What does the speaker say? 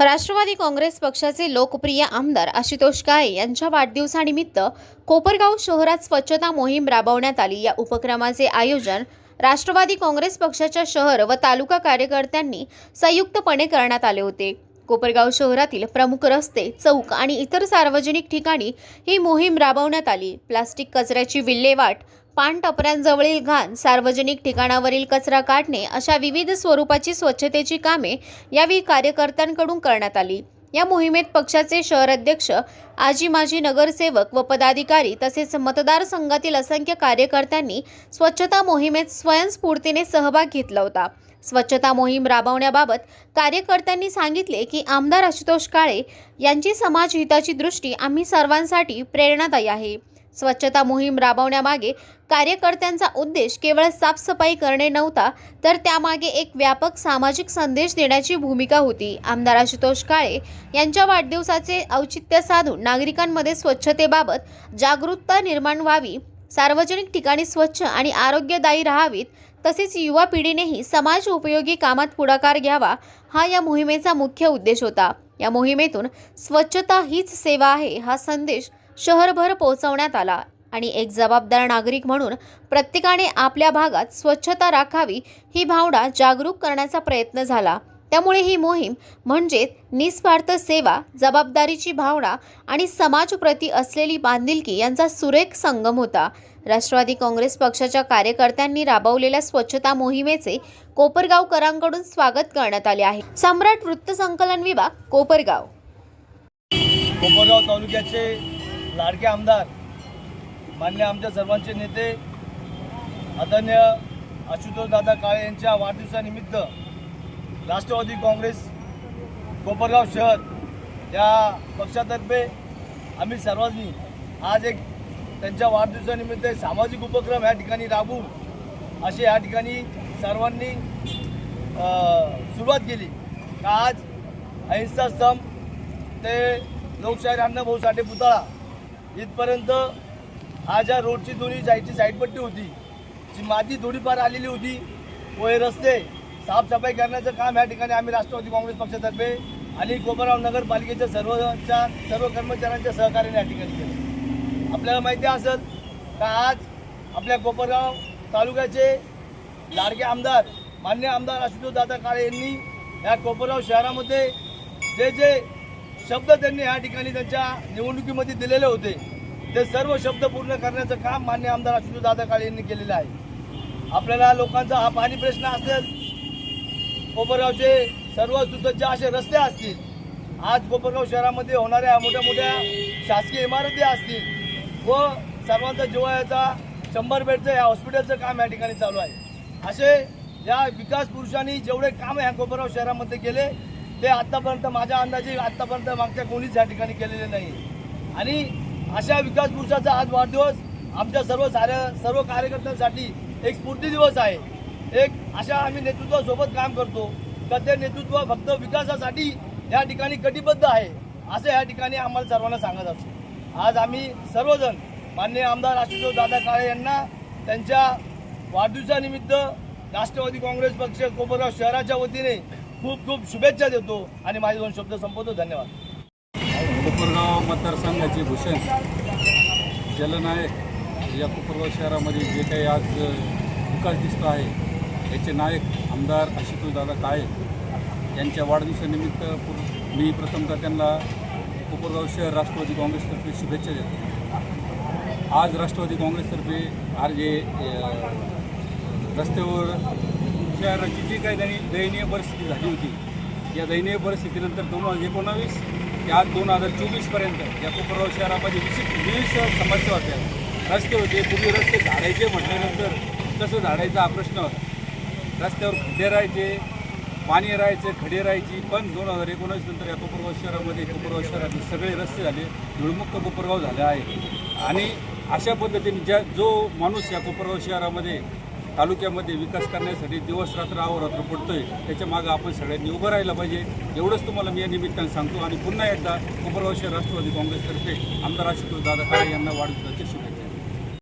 राष्ट्रवादी काँग्रेस पक्षाचे लोकप्रिय आमदार आशुतोष काळे यांच्या वाढदिवसानिमित्त कोपरगाव शहरात स्वच्छता मोहीम राबवण्यात आली. या उपक्रमाचे आयोजन राष्ट्रवादी काँग्रेस पक्षाच्या शहर व तालुका कार्यकर्त्यांनी संयुक्तपणे करण्यात आले होते. कोपरगाव शहरातील प्रमुख रस्ते चौक आणि इतर सार्वजनिक ठिकाणी ही मोहीम राबवण्यात आली. प्लास्टिक कचऱ्याची विल्हेवाट पानटपऱ्यांजवळील घाण सार्वजनिक ठिकाणावरील कचरा काढणे अशा विविध स्वरूपाची स्वच्छतेची कामे यावेळी कार्यकर्त्यांकडून करण्यात आली. या मोहिमेत पक्षाचे शहर अध्यक्ष आजी माजी नगरसेवक व पदाधिकारी तसेच मतदारसंघातील असंख्य कार्यकर्त्यांनी स्वच्छता मोहिमेत स्वयंस्फूर्तीने सहभाग घेतला होता. स्वच्छता मोहीम राबवण्याबाबत कार्यकर्त्यांनी सांगितले की आमदार आशुतोष काळे यांची समाजहिताची दृष्टी आम्ही सर्वांसाठी प्रेरणादायी आहे. स्वच्छता मोहीम राबवण्यामागे कार्यकर्त्यांचा उद्देश केवळ साफसफाई करणे नव्हता तर त्यामागे एक व्यापक सामाजिक संदेश देण्याची भूमिका होती. आमदार आशुतोष काळे यांच्या वाढदिवसाचे औचित्य साधून नागरिकांमध्ये स्वच्छतेबाबत जागरूकता निर्माण व्हावी सार्वजनिक ठिकाणी स्वच्छ आणि आरोग्यदायी राहावीत तसेच युवा पिढीनेही समाज उपयोगी कामात पुढाकार घ्यावा हा या मोहिमेचा मुख्य उद्देश होता. या मोहिमेतून स्वच्छता हीच सेवा आहे हा संदेश शहरभर पोहोचवण्यात आला आणि एक जबाबदार नागरिक म्हणून प्रत्येकाने आपल्या भागात स्वच्छता राखावी ही भावना जागरूक करण्याचा प्रयत्न झाला. त्यामुळे ही मोहीम म्हणजे निस्वार्थ सेवा जबाबदारीची भावना आणि समाजप्रती असलेली बांधिलकी यांचा सुरेख संगम होता. राष्ट्रवादी काँग्रेस पक्षाच्या कार्यकर्त्यांनी राबवलेल्या स्वच्छता मोहिमेचे कोपरगावकरांकडून स्वागत करण्यात आले आहे. सम्राट वृत्तसंकलन विभाग कोपरगाव. कोपरगाव तालुक्याचे लाडके आमदार मान्य आमच्या सर्वांचे नेते आदरणीय आशुतोष दादा काळे यांच्या वाढदिवसानिमित्त राष्ट्रवादी काँग्रेस कोपरगाव शहर या पक्षातर्फे आम्ही सर्वांनी आज एक त्यांच्या वाढदिवसानिमित्त सामाजिक उपक्रम या ठिकाणी राबवू असे या ठिकाणी सर्वांनी सुरुवात केली. आज अहिंसा स्तंभ ते लोकशाहीर अण्णाभाऊ साठे पुतळा इथपर्यंत आज या रोडची दोन्ही जायची साईडपट्टी होती जी माती थोडीफार आलेली होती व हे रस्ते साफसफाई करण्याचं काम या ठिकाणी आम्ही राष्ट्रवादी काँग्रेस पक्षातर्फे आणि कोपरगाव नगरपालिकेच्या सर्वच्या सर्व कर्मचाऱ्यांच्या सहकार्याने या ठिकाणी केलं. आपल्याला माहिती असेल का आज आपल्या कोपरगाव तालुक्याचे लाडके आमदार मान्य आमदार आशुतोष दादा काळे यांनी या कोपरगाव शहरामध्ये जे जे शब्द त्यांनी या ठिकाणी त्यांच्या निवडणुकीमध्ये दिलेले होते. ते सर्व शब्द पूर्ण करण्याचं काम मान्य आमदार आशुतोष दादा काळे यांनी केलेलं आहे. आपल्याला लोकांचा हा पाणी प्रश्न असेल कोपरगावचे सर्व सुसज्ज असे रस्ते असतील आज कोपरगाव शहरामध्ये होणाऱ्या मोठ्या मोठ्या शासकीय इमारती असतील व सर्वांचा जिवाळ्याचा शंभर बेडचं या हॉस्पिटलचं काम या ठिकाणी चालू आहे. असे या विकास पुरुषांनी जेवढे काम ह्या कोपरगाव शहरामध्ये केले ते आत्तापर्यंत माझ्या अंदाजे आत्तापर्यंत मागच्या कोणीच या ठिकाणी केलेले नाही. आणि अशा विकास पुरुषाचा आज वाढदिवस आमच्या सर्व साऱ्या सर्व कार्यकर्त्यांसाठी एक स्फूर्ती दिवस आहे. एक अशा आम्ही नेतृत्वासोबत काम करतो का ते नेतृत्व फक्त विकासासाठी या ठिकाणी कटिबद्ध आहे असं या ठिकाणी आम्हाला सर्वांना सांगत असतो. आज आम्ही सर्वजण माननीय आमदार आशुतोष दादा काळे यांना त्यांच्या वाढदिवसानिमित्त राष्ट्रवादी काँग्रेस पक्ष कोपरगाव शहराच्या वतीने खूप खूप शुभेच्छा देतो आणि माझे दोन शब्द संपवतो धन्यवाद. कोपरगाव मतदारसंघाचे भूषण जलनायक या कोपरगाव शहरामध्ये जे काही आज विकास दिसतो आहे याचे नायक आमदार आशुतोष दादा काळे यांच्या वाढदिवसानिमित्त मी प्रथमतः त्यांना कोपरगाव शहर राष्ट्रवादी काँग्रेसतर्फे शुभेच्छा देतो. आज राष्ट्रवादी काँग्रेसतर्फे आज जे रस्त्यावर शहराची जी काही दयनीय दयनीय परिस्थिती झाली होती या दयनीय परिस्थितीनंतर दोन हजार एकोणावीस ते आज दोन हजार चोवीसपर्यंत या कोपरगाव शहरामध्ये विशिष्ट विविध समस्या होत्या रस्ते होते पूर्वी रस्ते झाडायचे म्हटल्यानंतर कसं झाडायचा हा प्रश्न होता. रस्त्यावर खड्डे राहायचे पाणी राहायचे खडे राहायची पण दोन हजार एकोणावीस नंतर या कोपरगाव शहरामध्ये कोपरगाव शहरातील सगळे रस्ते झाले धुळमुक्त कोपरगाव झाले आहे. आणि अशा पद्धतीने ज्या जो माणूस या कोपरगाव शहरामध्ये तालुक्यामध्ये विकास करण्यासाठी दिवस रात्र आवरात्र पडतोय. त्याच्या मागं आपण सगळ्यांनी उभं राहायला पाहिजे. एवढंच तुम्हाला मी या निमित्ताने सांगतो. आणि पुन्हा एकदा कोपरगाव राष्ट्रवादी काँग्रेसतर्फे आमदार आशुतोष दादा काळे यांना वाढदिवसाच्या शुभेच्छा.